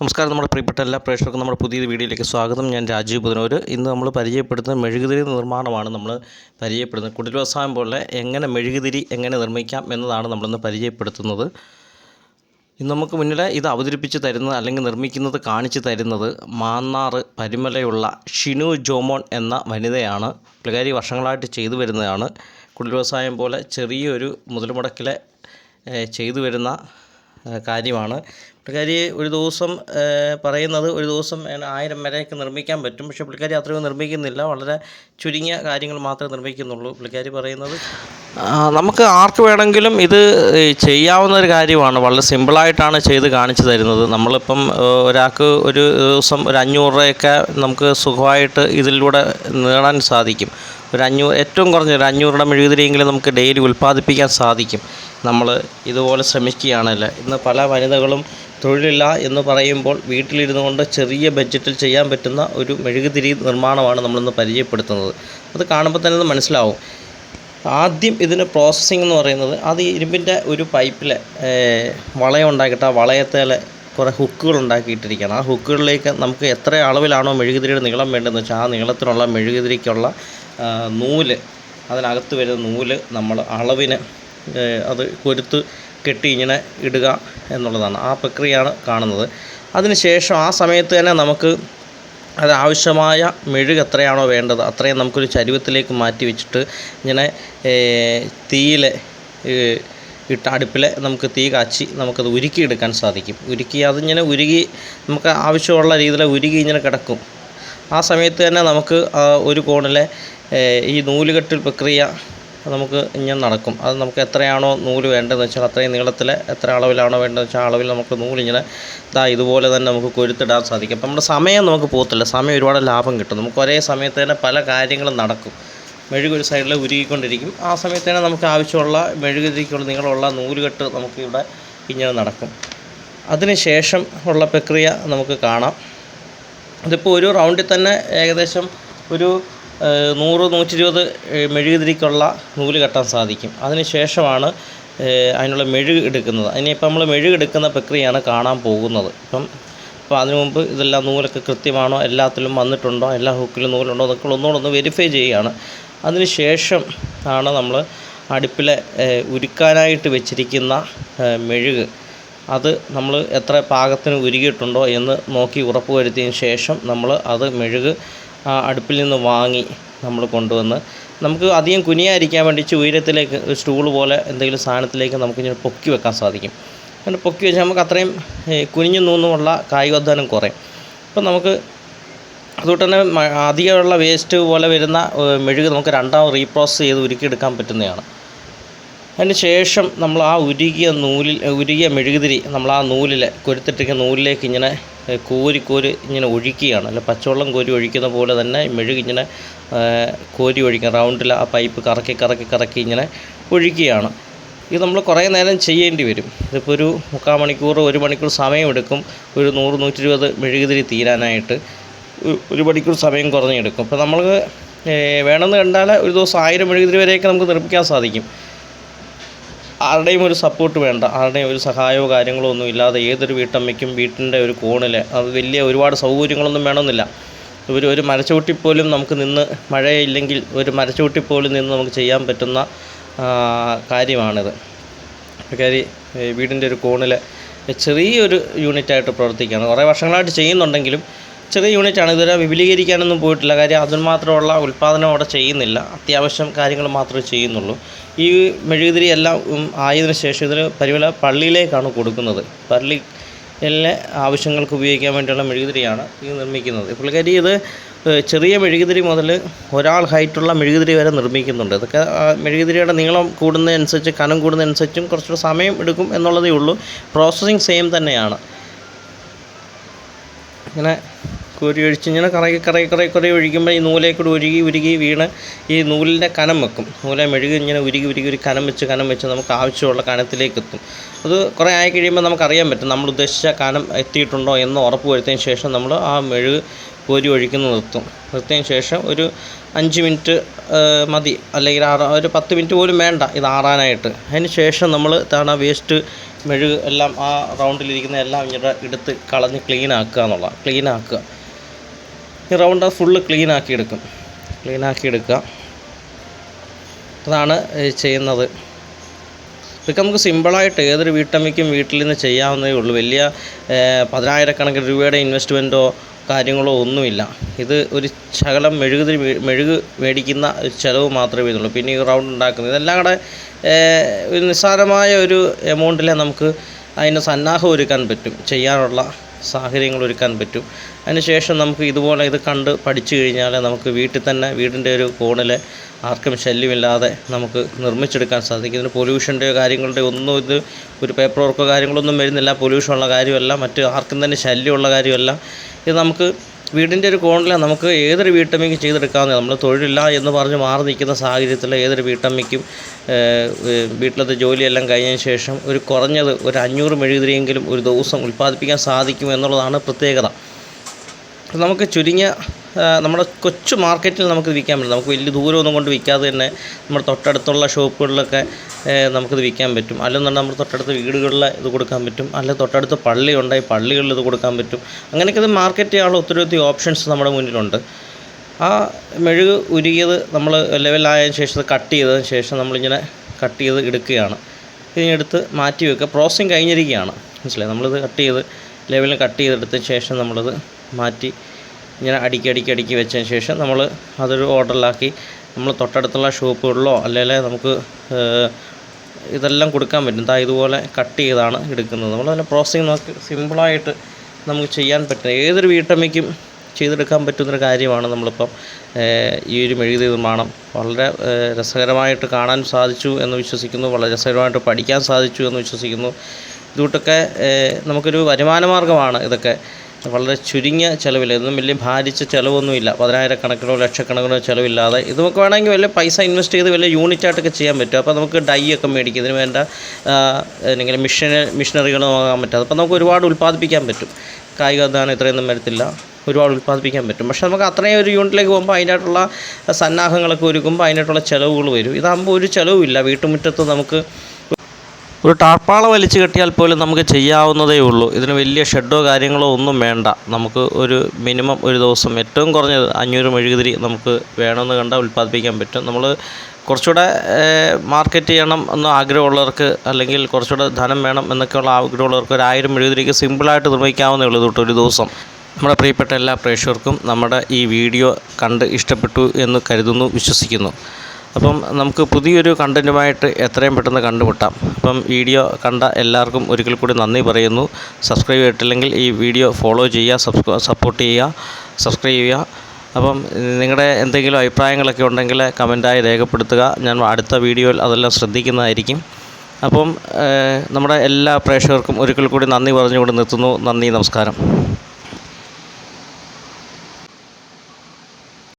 നമസ്കാരം നമ്മുടെ പ്രിയപ്പെട്ട എല്ലാ പ്രേക്ഷകർക്കും നമ്മുടെ പുതിയ വീഡിയോയിലേക്ക് സ്വാഗതം. ഞാൻ രാജീവ് പുതിനൂർ ഇന്ന് നമ്മൾ പരിചയപ്പെടുത്തുന്ന മെഴുകുതിരി നിർമ്മാണമാണ് നമ്മൾ പരിചയപ്പെടുന്നത്. കുടിൽ വ്യവസായം പോലെ എങ്ങനെ മെഴുകുതിരി എങ്ങനെ നിർമ്മിക്കാം എന്നതാണ് നമ്മളിന്ന് പരിചയപ്പെടുത്തുന്നത്. ഇന്ന് നമുക്ക് മുന്നിൽ ഇത് അവതരിപ്പിച്ച് തരുന്നത് അല്ലെങ്കിൽ നിർമ്മിക്കുന്നത് കാണിച്ചു തരുന്നത് മാന്നാറ് പരിമലയുള്ള ഷിനു ജോമോൺ എന്ന വനിതയാണ്. പുള്ളിക്കാരി വർഷങ്ങളായിട്ട് ചെയ്തു വരുന്നതാണ്. കുടിൽ വ്യവസായം പോലെ ചെറിയൊരു മുതൽമുടക്കിലെ ചെയ്തു വരുന്ന കാര്യമാണ്. പുള്ളിക്കാരി ഒരു ദിവസം പറയുന്നത് ഒരു ദിവസം ആയിരം വരെയൊക്കെ നിർമ്മിക്കാൻ പറ്റും. പക്ഷേ പുള്ളിക്കാരി അത്രയും നിർമ്മിക്കുന്നില്ല. വളരെ ചുരുങ്ങിയ കാര്യങ്ങൾ മാത്രമേ നിർമ്മിക്കുന്നുള്ളൂ പുള്ളിക്കാരി പറയുന്നത്. നമുക്ക് ആർക്ക് വേണമെങ്കിലും ഇത് ചെയ്യാവുന്ന ഒരു കാര്യമാണ്. വളരെ സിമ്പിളായിട്ടാണ് ചെയ്ത് കാണിച്ചു തരുന്നത്. നമ്മളിപ്പം ഒരാൾക്ക് ഒരു ദിവസം ഒരു അഞ്ഞൂറ് രൂപയൊക്കെ നമുക്ക് സുഖമായിട്ട് ഇതിലൂടെ നേടാൻ സാധിക്കും. ഒരു അഞ്ഞൂറ് ഏറ്റവും കുറഞ്ഞ ഒരു അഞ്ഞൂറുടെ മെഴുകുതിരിയെങ്കിലും നമുക്ക് ഡെയിലി ഉൽപ്പാദിപ്പിക്കാൻ സാധിക്കും. നമ്മൾ ഇതുപോലെ ശ്രമിക്കുകയാണല്ല? ഇന്ന് പല വനിതകളും തൊഴിലില്ല എന്ന് പറയുമ്പോൾ വീട്ടിലിരുന്നു കൊണ്ട് ചെറിയ ബഡ്ജറ്റിൽ ചെയ്യാൻ പറ്റുന്ന ഒരു മെഴുകുതിരി നിർമ്മാണമാണ് നമ്മളിന്ന് പരിചയപ്പെടുത്തുന്നത്. അത് കാണുമ്പോൾ തന്നെ അത് മനസ്സിലാവും. ആദ്യം ഇതിന് പ്രോസസ്സിംഗ് എന്ന് പറയുന്നത് അത് ഇരുമ്പിന്റെ ഒരു പൈപ്പിൽ വളയം ഉണ്ടാക്കിയിട്ട് ആ വളയത്തേലെ കുറേ ഹുക്കുകൾ ഉണ്ടാക്കിയിട്ടിരിക്കുകയാണ്. ആ ഹുക്കുകളിലേക്ക് നമുക്ക് എത്ര അളവിലാണോ മെഴുകുതിരിയുടെ നീളം വേണ്ടതെന്ന് വെച്ചാൽ ആ നീളത്തിനുള്ള മെഴുകുതിരിക്കുള്ള നൂൽ അതിനകത്ത് വരുന്ന നൂൽ നമ്മൾ അളവിന് അത് കൊരുത്ത് കെട്ടി ഇങ്ങനെ ഇടുക എന്നുള്ളതാണ് ആ പ്രക്രിയയാണ് കാണുന്നത്. അതിനുശേഷം ആ സമയത്ത് തന്നെ നമുക്ക് അത് ആവശ്യമായ മെഴുക് എത്രയാണോ വേണ്ടത് അത്രയും നമുക്കൊരു ചരുവത്തിലേക്ക് മാറ്റി വെച്ചിട്ട് ഇങ്ങനെ തീയിൽ ഇട്ട അടുപ്പിൽ നമുക്ക് തീ കാച്ചി നമുക്കത് ഉരുക്കിയെടുക്കാൻ സാധിക്കും. ഉരുക്കി അതിങ്ങനെ ഉരുകി നമുക്ക് ആവശ്യമുള്ള രീതിയിൽ ഉരുകി ഇങ്ങനെ കിടക്കും. ആ സമയത്ത് തന്നെ നമുക്ക് ഒരു കോണിലെ ഈ നൂലുകെട്ടിൽ പ്രക്രിയ നമുക്ക് ഇങ്ങനെ നടക്കും. അത് നമുക്ക് എത്രയാണോ നൂൽ വേണ്ടതെന്ന് വെച്ചാൽ അത്രയും നീളത്തിൽ എത്ര അളവിലാണോ വേണ്ടതെന്ന് വെച്ചാൽ അളവിൽ നമുക്ക് നൂലിങ്ങനെ ഇതാ ഇതുപോലെ തന്നെ നമുക്ക് കൊരുത്തിടാൻ സാധിക്കും. അപ്പം നമ്മുടെ സമയം നമുക്ക് പോകത്തില്ല. സമയം ഒരുപാട് ലാഭം കിട്ടും. നമുക്ക് ഒരേ സമയത്ത് തന്നെ പല കാര്യങ്ങളും നടക്കും. മെഴുക് ഒരു സൈഡിൽ ഉരുകിക്കൊണ്ടിരിക്കും. ആ സമയത്ത് തന്നെ നമുക്ക് ആവശ്യമുള്ള മെഴുകുതിരിക്കുള്ള നീളമുള്ള നൂലുകെട്ട് നമുക്ക് ഇവിടെ ഇങ്ങനെ നടക്കും. അതിന് ശേഷം ഉള്ള പ്രക്രിയ നമുക്ക് കാണാം. ഇതിപ്പോൾ ഒരു റൗണ്ടിൽ തന്നെ ഏകദേശം ഒരു നൂറ് നൂറ്റി ഇരുപത് മെഴുകുതിരിക്കുള്ള നൂൽ കെട്ടാൻ സാധിക്കും. അതിന് ശേഷമാണ് അതിനുള്ള മെഴുക് എടുക്കുന്നത്. അതിനിപ്പോൾ നമ്മൾ മെഴുക് എടുക്കുന്ന പ്രക്രിയയാണ് കാണാൻ പോകുന്നത്. ഇപ്പം അപ്പോൾ അതിനു മുമ്പ് ഇതെല്ലാം നൂലൊക്കെ കൃത്യമാണോ എല്ലാത്തിലും വന്നിട്ടുണ്ടോ എല്ലാ ഹുക്കിലും നൂലുണ്ടോ എന്നൊക്കെ ഒന്നുകൂടെ ഒന്ന് വെരിഫൈ ചെയ്യുകയാണ്. അതിന് ശേഷം ആണ് നമ്മൾ അടുപ്പിലെ ഉരുക്കാനായിട്ട് വെച്ചിരിക്കുന്ന മെഴുക്. അത് നമ്മൾ എത്ര പാകത്തിന് ഉരുകിയിട്ടുണ്ടോ എന്ന് നോക്കി ഉറപ്പ് വരുത്തിയതിന് ശേഷം നമ്മൾ അത് മെഴുക് അടുപ്പിൽ നിന്ന് വാങ്ങി നമ്മൾ കൊണ്ടുവന്ന് നമുക്ക് അധികം കുനിയായിരിക്കാൻ വേണ്ടി ഒരു സ്റ്റൂൾ പോലെ എന്തെങ്കിലും സാധനത്തിലേക്ക് നമുക്ക് ഇങ്ങനെ പൊക്കി വെക്കാൻ സാധിക്കും. അങ്ങനെ പൊക്കി വെച്ചാൽ നമുക്ക് അത്രയും കുനിഞ്ഞു നിന്നുമുള്ള കായികോദ്ധാനം കുറയും. അപ്പം നമുക്ക് അതുകൊണ്ട് തന്നെ അധികമുള്ള വേസ്റ്റ് പോലെ വരുന്ന മെഴുക് നമുക്ക് രണ്ടാമത് റീപ്രോസസ് ചെയ്ത് ഉരുക്കിയെടുക്കാൻ പറ്റുന്നതാണ്. അതിന് ശേഷം നമ്മൾ ആ ഉരുകിയ നൂലിൽ ഉരുകിയ മെഴുകുതിരി നമ്മൾ ആ നൂലിൽ കൊരുത്തിട്ടിരിക്കുന്ന നൂലിലേക്ക് ഇങ്ങനെ കോരി കോരി ഇങ്ങനെ ഒഴിക്കുകയാണ്. അല്ല പച്ചവെള്ളം കോരി ഒഴിക്കുന്ന പോലെ തന്നെ മെഴുക് ഇങ്ങനെ കോരി ഒഴിക്കുക റൗണ്ടിൽ ആ പൈപ്പ് കറക്കി കറക്കി കറക്കി ഇങ്ങനെ ഒഴിക്കുകയാണ്. ഇത് നമ്മൾ കുറേ നേരം ചെയ്യേണ്ടി വരും. ഇതിപ്പോൾ ഒരു മുക്കാൽ മണിക്കൂർ ഒരു മണിക്കൂർ സമയമെടുക്കും. ഒരു നൂറ് നൂറ്റി ഇരുപത് മെഴുകുതിരി തീരാനായിട്ട് ഒരു മണിക്കൂർ സമയം കുറഞ്ഞെടുക്കും. അപ്പോൾ നമ്മൾ വേണമെന്ന് കണ്ടാൽ ഒരു ദിവസം ആയിരം മെഴുകുതിരി വരെയൊക്കെ നമുക്ക് നിർമ്മിക്കാൻ സാധിക്കും. ആരുടെയും ഒരു സപ്പോർട്ട് വേണ്ട. ആരുടെയും ഒരു സഹായമോ കാര്യങ്ങളോ ഒന്നും ഇല്ലാതെ ഏതൊരു വീട്ടമ്മയ്ക്കും വീട്ടിന്റെ ഒരു കോണിൽ അത് വലിയ ഒരുപാട് സൗകര്യങ്ങളൊന്നും വേണമെന്നില്ല. ഒരു ഒരു മരച്ചുവട്ടിൽ പോലും നമുക്ക് നിന്ന് മഴയില്ലെങ്കിൽ ഒരു മരച്ചുവട്ടിൽ പോലും നിന്ന് നമുക്ക് ചെയ്യാൻ പറ്റുന്ന കാര്യമാണിത്. കാര്യം വീടിന്റെ ഒരു കോണിൽ ചെറിയൊരു യൂണിറ്റായിട്ട് പ്രവർത്തിക്കുകയാണ്. കുറേ വർഷങ്ങളായിട്ട് ചെയ്യുന്നുണ്ടെങ്കിലും ചെറിയ യൂണിറ്റാണ് ഇതുവരെ വിപുലീകരിക്കാനൊന്നും പോയിട്ടില്ല. കാര്യം അതിന് മാത്രമുള്ള ഉൽപ്പാദനം അവിടെ ചെയ്യുന്നില്ല. അത്യാവശ്യം കാര്യങ്ങൾ മാത്രമേ ചെയ്യുന്നുള്ളൂ. ഈ മെഴുകുതിരി എല്ലാം ആയതിനു ശേഷം ഇതിന് പരിമല പള്ളിയിലേക്കാണ് കൊടുക്കുന്നത്. പള്ളി എല്ലാ ആവശ്യങ്ങൾക്ക് ഉപയോഗിക്കാൻ വേണ്ടിയുള്ള മെഴുകുതിരിയാണ് ഇത് നിർമ്മിക്കുന്നത്. പുള്ളിക്കാരി ഇത് ചെറിയ മെഴുകുതിരി മുതൽ ഒരാൾ ഹൈറ്റുള്ള മെഴുകുതിരി വരെ നിർമ്മിക്കുന്നുണ്ട്. ഇതൊക്കെ മെഴുകുതിരിയുടെ നീളം കൂടുന്നതനുസരിച്ച് കനം കൂടുന്നതനുസരിച്ചും കുറച്ചുകൂടെ സമയം എടുക്കും എന്നുള്ളതേ ഉള്ളൂ. പ്രോസസ്സിങ് സെയിം തന്നെയാണ്. ഇങ്ങനെ കോരി ഒഴിച്ച് ഇങ്ങനെ കറക്കി കറക്കി കറക്കി കുറേ ഒഴിക്കുമ്പോൾ ഈ നൂലേ കൂടി ഉരുകി ഉരുകി വീണ് ഈ നൂലിന്റെ കനം വെക്കും. നൂലെ മെഴുകി ഇങ്ങനെ ഉരുകി ഉരുകി ഒരു കനം വെച്ച് കനം വെച്ച് നമുക്ക് ആവശ്യമുള്ള കനത്തിലേക്ക് എത്തും. അത് കുറേ ആയി കഴിയുമ്പോൾ നമുക്കറിയാൻ പറ്റും നമ്മൾ ഉദ്ദേശിച്ച കനം എത്തിയിട്ടുണ്ടോ എന്ന് ഉറപ്പ് വരുത്തിയതിന് ശേഷം നമ്മൾ ആ മെഴുക് കോരി ഒഴിക്കുന്നു നിർത്തും. നിർത്തിയതിന് ശേഷം ഒരു അഞ്ച് മിനിറ്റ് മതി. അല്ലെങ്കിൽ ആറ് ഒരു പത്ത് മിനിറ്റ് പോലും വേണ്ട ഇത് ആറാനായിട്ട്. അതിന് ശേഷം നമ്മൾ താണ വേസ്റ്റ് മെഴുക് എല്ലാം ആ റൗണ്ടിലിരിക്കുന്ന എല്ലാം ഇങ്ങനെ എടുത്ത് കളഞ്ഞ് ക്ലീൻ ആക്കുക എന്നുള്ളതാണ്. ക്ലീൻ ആക്കുക ഈ റൗണ്ട് ഫുള്ള് ക്ലീൻ ആക്കി എടുക്കും. ക്ലീൻ ആക്കി എടുക്കുക. അതാണ് ചെയ്യുന്നത്. ഇതൊക്കെ നമുക്ക് സിമ്പിളായിട്ട് ഏതൊരു വീട്ടമ്മയ്ക്കും വീട്ടിൽ നിന്ന് ചെയ്യാവുന്നതേ ഉള്ളൂ. വലിയ പതിനായിരക്കണക്കിന് രൂപയുടെ ഇൻവെസ്റ്റ്മെന്റോ കാര്യങ്ങളോ ഒന്നുമില്ല. ഇത് ഒരു ശകലം മെഴുകുതിരി മെഴുക് മേടിക്കുന്ന ചിലവ് മാത്രമേ ഇതുള്ളൂ പിന്നെ ഈ റൗണ്ട് ഉണ്ടാക്കുന്നത്. ഇതെല്ലാം കൂടെ ഒരു നിസ്സാരമായ ഒരു എമൗണ്ടിലെ നമുക്ക് അതിന് സന്നാഹം ഒരുക്കാൻ പറ്റും ചെയ്യാനുള്ള സാഹചര്യങ്ങൾ ഒരുക്കാൻ പറ്റും. അതിനുശേഷം നമുക്ക് ഇതുപോലെ ഇത് കണ്ട് പഠിച്ചു കഴിഞ്ഞാൽ നമുക്ക് വീട്ടിൽ തന്നെ വീടിന്റെ ഒരു കോണിൽ ആർക്കും ശല്യമില്ലാതെ നമുക്ക് നിർമ്മിച്ചെടുക്കാൻ സാധിക്കും. ഇതിന് പൊല്യൂഷന്റെയോ കാര്യങ്ങളുടെ ഒന്നും ഇത് ഒരു പേപ്പർ വർക്കോ കാര്യങ്ങളൊന്നും വരുന്നില്ല. പൊല്യൂഷനുള്ള കാര്യമല്ല. മറ്റ് ആർക്കും തന്നെ ശല്യമുള്ള കാര്യമല്ല. ഇത് നമുക്ക് വീടിന്റെ ഒരു കോണിൽ നമുക്ക് ഏതൊരു വീട്ടമ്മയ്ക്കും ചെയ്തെടുക്കാവുന്ന നമ്മൾ തൊഴിലില്ല എന്ന് പറഞ്ഞ് മാറി നിൽക്കുന്ന സാഹചര്യത്തിൽ ഏതൊരു വീട്ടമ്മയ്ക്കും വീട്ടിലത്തെ ജോലിയെല്ലാം കഴിഞ്ഞതിന് ശേഷം ഒരു കുറഞ്ഞത് ഒരു അഞ്ഞൂറ് മെഴുകുതിരിയെങ്കിലും ഒരു ദിവസം ഉൽപ്പാദിപ്പിക്കാൻ സാധിക്കും എന്നുള്ളതാണ് പ്രത്യേകത. നമുക്ക് ചുരുങ്ങിയ നമ്മുടെ കൊച്ചു മാർക്കറ്റിൽ നമുക്ക് വിൽക്കാൻ പറ്റും. നമുക്ക് വലിയ ദൂരമൊന്നും കൊണ്ട് വിൽക്കാതെ തന്നെ നമ്മുടെ തൊട്ടടുത്തുള്ള ഷോപ്പുകളിലൊക്കെ നമുക്കിത് വിൽക്കാൻ പറ്റും. അല്ലെന്നുണ്ടെങ്കിൽ നമ്മുടെ തൊട്ടടുത്ത വീടുകളിൽ ഇത് കൊടുക്കാൻ പറ്റും. അല്ലെങ്കിൽ തൊട്ടടുത്ത് പള്ളി ഉണ്ടായി പള്ളികളിൽ ഇത് കൊടുക്കാൻ പറ്റും. അങ്ങനെയൊക്കെ ഇത് മാർക്കറ്റ് ചെയ്യാനുള്ള ഒത്തിരി ഒത്തിരി ഓപ്ഷൻസ് നമ്മുടെ മുന്നിലുണ്ട്. ആ മെഴുക് ഉരുകിയത് നമ്മൾ ലെവലായതിനു ശേഷം കട്ട് ചെയ്തതിന് ശേഷം നമ്മളിങ്ങനെ കട്ട് ചെയ്ത് എടുക്കുകയാണ്. ഇതിനെടുത്ത് മാറ്റി വെക്കുക. പ്രോസസ്സിങ് കഴിഞ്ഞിരിക്കുകയാണ്. മനസ്സിലായി? നമ്മളിത് കട്ട് ചെയ്ത് ലെവലിൽ കട്ട് ചെയ്തെടുത്ത ശേഷം നമ്മളത് മാറ്റി ഇങ്ങനെ അടുക്കി അടുക്കി അടുക്കി വെച്ചതിന് ശേഷം നമ്മൾ അതൊരു ഓർഡറിലാക്കി. നമ്മൾ തൊട്ടടുത്തുള്ള ഷോപ്പുകളിലോ അല്ലെങ്കിൽ നമുക്ക് ഇതെല്ലാം കൊടുക്കാൻ പറ്റും. ദാ ഇതുപോലെ കട്ട് ചെയ്താണ് എടുക്കുന്നത്. നമ്മളതിന്റെ പ്രോസസ്സിങ് നമുക്ക് സിമ്പിളായിട്ട് നമുക്ക് ചെയ്യാൻ പറ്റുന്ന ഏതൊരു വീട്ടമ്മയ്ക്കും ചെയ്തെടുക്കാൻ പറ്റുന്നൊരു കാര്യമാണ് നമ്മളിപ്പം ഈ ഒരു മെഴുകുതി നിർമ്മാണം. വളരെ രസകരമായിട്ട് കാണാൻ സാധിച്ചു എന്ന് വിശ്വസിക്കുന്നു. വളരെ രസകരമായിട്ട് പഠിക്കാൻ സാധിച്ചു എന്ന് വിശ്വസിക്കുന്നു. ഇതുകൊണ്ടൊക്കെ നമുക്കൊരു വരുമാന മാർഗമാണ് ഇതൊക്കെ. വളരെ ചുരുങ്ങിയ ചിലവിൽ ഇതൊന്നും വലിയ ഭാരിച്ച ചിലവൊന്നുമില്ല. പതിനായിരക്കണക്കിനോ ലക്ഷക്കണക്കിനോ ചിലവില്ലാതെ. ഇത് നമുക്ക് വേണമെങ്കിൽ വലിയ പൈസ ഇൻവെസ്റ്റ് ചെയ്ത് വലിയ യൂണിറ്റായിട്ടൊക്കെ ചെയ്യാൻ പറ്റും. അപ്പോൾ നമുക്ക് ഡൈ ഒക്കെ മേടിക്കും. ഇതിന് വേണ്ട അല്ലെങ്കിൽ മിഷന മിഷനറികൾ വാങ്ങാൻ പറ്റും. അപ്പോൾ നമുക്ക് ഒരുപാട് ഉൽപ്പാദിപ്പിക്കാൻ പറ്റും. കായിക അധ്വാനം ഇത്രയൊന്നും വരത്തില്ല. ഒരുപാട് ഉൽപ്പാദിപ്പിക്കാൻ പറ്റും. പക്ഷേ നമുക്ക് അത്രയും ഒരു യൂണിറ്റിലേക്ക് പോകുമ്പോൾ അതിനായിട്ടുള്ള സന്നാഹങ്ങളൊക്കെ ഒരുക്കുമ്പോൾ അതിനായിട്ടുള്ള ചിലവുകൾ വരും. ഇതാകുമ്പോൾ ഒരു ചിലവുമില്ല. വീട്ടുമുറ്റത്ത് നമുക്ക് ഒരു ടാർപ്പാള വലിച്ചു കെട്ടിയാൽ പോലും നമുക്ക് ചെയ്യാവുന്നതേ ഉള്ളൂ. ഇതിന് വലിയ ഷെഡോ കാര്യങ്ങളോ ഒന്നും വേണ്ട. നമുക്ക് ഒരു മിനിമം ഒരു ദിവസം ഏറ്റവും കുറഞ്ഞത് അഞ്ഞൂറ് മെഴുകുതിരി നമുക്ക് വേണമെന്ന് കണ്ടാൽ ഉൽപ്പാദിപ്പിക്കാൻ പറ്റും. നമ്മൾ കുറച്ചുകൂടെ മാർക്കറ്റ് ചെയ്യണം എന്ന് ആഗ്രഹമുള്ളവർക്ക് അല്ലെങ്കിൽ കുറച്ചുകൂടെ ധനം വേണം എന്നൊക്കെയുള്ള ആഗ്രഹമുള്ളവർക്ക് ഒരു ആയിരം മെഴുകുതിരിക്ക് സിമ്പിളായിട്ട് നിർമ്മിക്കാവുന്നേ ഉള്ളൂ. തൊട്ട് ഒരു ദിവസം. നമ്മുടെ പ്രിയപ്പെട്ട എല്ലാ പ്രേക്ഷകർക്കും നമ്മുടെ ഈ വീഡിയോ കണ്ട് ഇഷ്ടപ്പെട്ടു എന്ന് കരുതുന്നു വിശ്വസിക്കുന്നു. അപ്പം നമുക്ക് പുതിയൊരു കണ്ടന്റുമായിട്ട് എത്രയും പെട്ടെന്ന് കണ്ടുമുട്ടാം. അപ്പം വീഡിയോ കണ്ട എല്ലാവർക്കും ഒരിക്കൽ കൂടി നന്ദി പറയുന്നു. സബ്സ്ക്രൈബ് ചെയ്തിട്ടില്ലെങ്കിൽ ഈ വീഡിയോ ഫോളോ ചെയ്യുക സപ്പോർട്ട് ചെയ്യുക സബ്സ്ക്രൈബ് ചെയ്യുക. അപ്പം നിങ്ങളുടെ എന്തെങ്കിലും അഭിപ്രായങ്ങളൊക്കെ ഉണ്ടെങ്കിൽ കമന്റായി രേഖപ്പെടുത്തുക. ഞാൻ അടുത്ത വീഡിയോയിൽ അതെല്ലാം ശ്രദ്ധിക്കുന്നതായിരിക്കും. അപ്പം നമ്മുടെ എല്ലാ പ്രേക്ഷകർക്കും ഒരിക്കൽ കൂടി നന്ദി പറഞ്ഞുകൊണ്ട് നിർത്തുന്നു. നന്ദി നമസ്കാരം.